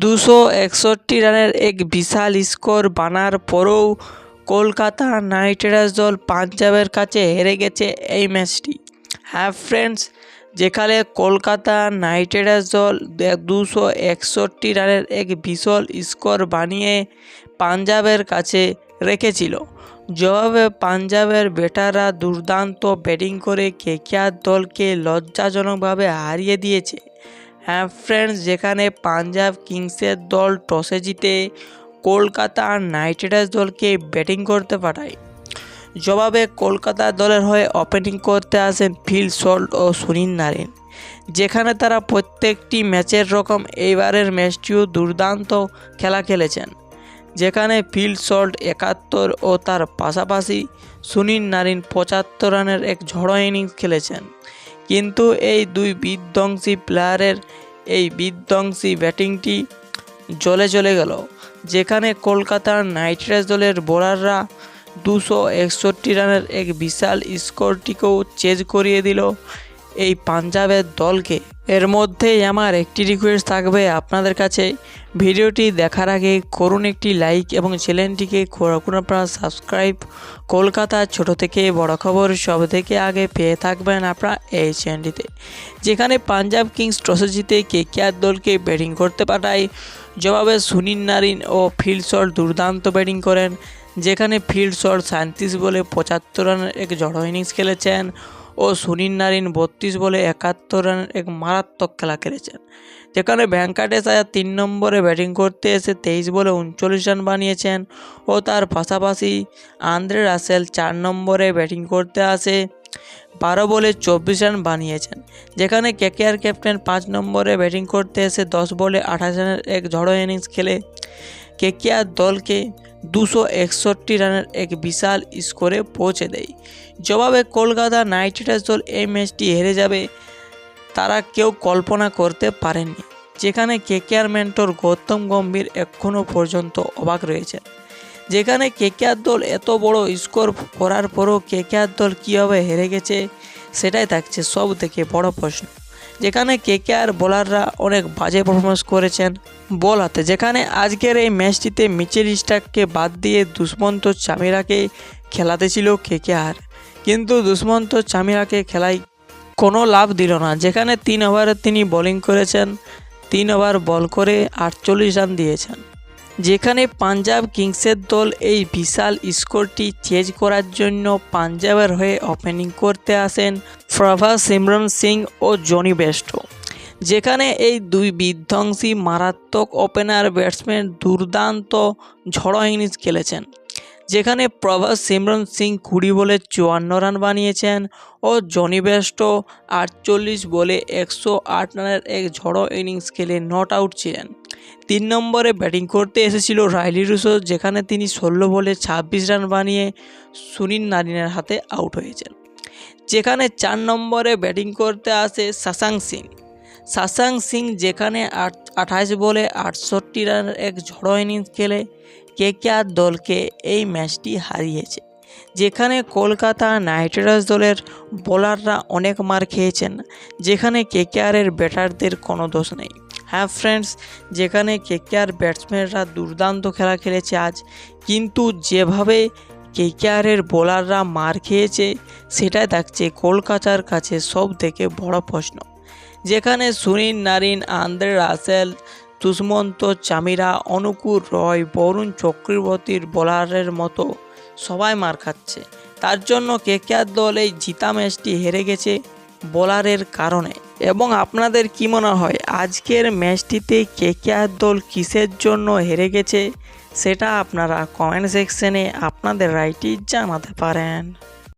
দুশো একষট্টি রানের এক বিশাল স্কোর বানার পরেও কলকাতা নাইট রাইডার্স দল পাঞ্জাবের কাছে হেরে গেছে এই ম্যাচটি। হ্যাঁ ফ্রেন্ডস যেখানে কলকাতা নাইট রাইডার্স দল দুশো একষট্টি রানের এক বিশাল স্কোর বানিয়ে পাঞ্জাবের কাছে রেখেছিল। জবাবে পাঞ্জাবের ব্যাটাররা দুর্দান্ত ব্যাটিং করে কেকেআর দলকে লজ্জাজনকভাবে হারিয়ে দিয়েছে। হ্যাঁ ফ্রেন্ডস যেখানে পাঞ্জাব কিংসের দল টসে জিতে কলকাতা নাইট রাইডার্স দলকে ব্যাটিং করতে পাঠায়। জবাবে কলকাতা দলের হয়ে ওপেনিং করতে আসেন ফিল সল্ট ও সুনীল নারিন যেখানে তারা প্রত্যেকটি ম্যাচের রকম এইবারের ম্যাচটিও দুর্দান্ত খেলা খেলেছেন, যেখানে ফিল সল্ট একাত্তর ও তার পাশাপাশি সুনীল নারিন পঁচাত্তর রানের এক ঝড়ো ইনিংস খেলেছেন। কিন্তু এই দুই বিধ্বংসী প্লেয়ারের এই বিধ্বংসী ব্যাটিংটি জলে চলে গেল, যেখানে কলকাতার নাইট রাইডার্স দলের বোলাররা দুশো একষট্টি রানের এক বিশাল স্কোরটিকেও চেজ করিয়ে দিল। এই পাঞ্জাবের দলকে। এর মধ্যেই আমার একটি রিকোয়েস্ট থাকবে আপনাদের কাছে। ভিডিওটি দেখার আগে করুন একটি লাইক এবং চ্যানেলটিকে আপনারা সাবস্ক্রাইব কলকাতার ছোট থেকে বড় খবর সব থেকে আগে পেয়ে থাকবেন আপনারা এই চ্যানেলটিতে। যেখানে পাঞ্জাব কিংস টসে জিতে কেকেআর দলকে ব্যাটিং করতে পাঠায়। জবাবে সুনীল নারিন ও ফিল্ড শট দুর্দান্ত ব্যাটিং করেন। যেখানে ফিল্ড শট সাঁত্রিশ বলে পঁচাত্তর রানের এক জড়ো ইনিংস খেলেছেন। ও সুনীল নারিন বত্রিশ বলে একাত্তর রানের এক মারাত্মক খেলা খেলেছেন। যেখানে ভেঙ্কাটেশ আয়ার তিন নম্বরে ব্যাটিং করতে এসে তেইশ বলে উনচল্লিশ রান বানিয়েছেন ও তার পাশাপাশি আন্দ্রে রাসেল চার নম্বরে ব্যাটিং করতে আসে বারো বলে চব্বিশ রান বানিয়েছেন। যেখানে কেকেআর ক্যাপ্টেন পাঁচ নম্বরে ব্যাটিং করতে এসে দশ বলে আঠাশ রানের এক ঝড়ো ইনিংস খেলে কেকেআর দলকে দুশো একষট্টি রানের এক বিশাল স্কোরে পৌঁছে দেয়। জবাবে কলকাতা নাইট রাইডার্স দল এই ম্যাচটি হেরে যাবে তারা কেউ কল্পনা করতে পারেননি, যেখানে কেকেআর মেন্টর গৌতম গম্ভীর এখনও পর্যন্ত অবাক রয়েছেন। যেখানে কেকেআর দল এত বড় স্কোর করার পরও কেকেআর দল কীভাবে হেরে গেছে, সেটাই থাকছে সব থেকে বড় প্রশ্ন। যেখানে কেকেআর বোলাররা অনেক বাজে পারফরমেন্স করেছেন বল হাতে। যেখানে আজকের এই ম্যাচটিতে মিচেল স্টাককে বাদ দিয়ে দুষ্মন্ত চামিরাকে খেলাতে ছিল কেকেআর কিন্তু দুষ্মন্ত চামিরাকে খেলায় কোনো লাভ দিল না। যেখানে তিন ওভারে তিনি বোলিং করেছেন, তিন ওভার বল করে আটচল্লিশ রান দিয়েছেন। যেখানে পাঞ্জাব কিংসের দল এই বিশাল স্কোরটি চেজ করার জন্য পাঞ্জাবের হয়ে ওপেনিং করতে আসেন প্রভা, সিমরন সিং ও জনি বেস্টো যেখানে এই দুই বিধ্বংসী মারাত্মক ওপেনার ব্যাটসম্যান দুর্দান্ত ঝড়ো ইনিংস খেলেছেন। যেখানে প্রভাস সিমরন সিং কুড়ি বলে চুয়ান্ন রান বানিয়েছেন ও জনি বেস্টো আটচল্লিশ বলে একশো আট রানের এক ঝড়ো ইনিংস খেলে নট আউট ছিলেন। তিন নম্বরে ব্যাটিং করতে এসেছিল রাইলি রুসো, যেখানে তিনি ষোলো বলে ছাব্বিশ রান বানিয়ে সুনীল নারিনের হাতে আউট হয়েছেন। যেখানে চার নম্বরে ব্যাটিং করতে আসে শাসাং সিং। শাসাং সিং যেখানে আঠাশ বলে আটষট্টি রানের এক ঝড়ো ইনিংস খেলে কেকেআর দলকে এই ম্যাচটি হারিয়েছে। যেখানে কলকাতা নাইট রাইডার্স দলের বোলাররা অনেক মার খেয়েছেন, যেখানে কেকেআরের ব্যাটারদের কোনো দোষ নেই। হ্যাঁ ফ্রেন্ডস, যেখানে কেকেআর ব্যাটসম্যানরা দুর্দান্ত খেলা খেলেছে আজ, কিন্তু যেভাবে কেকেআরের বোলাররা মার খেয়েছে, সেটাই থাকছে কলকাতার কাছে সব থেকে বড় প্রশ্ন। যেখানে Sunil, Narine, Andre Russell, Dushmantha, Chameera, Anukul Roy, Varun চক্রবর্তীর বোলারের মতো সবাই মার খাচ্ছে। তার জন্য কেকেআর দল এই জিতা ম্যাচটি হেরে গেছে বোলারের কারণে। এবং আপনাদের কি মনে হয়, আজকের ম্যাচটিতে কেকেআর দল কিসের জন্য হেরে গেছে? সেটা আপনারা কমেন্ট সেকশনে আপনাদের রাইটি জানাতে পারেন।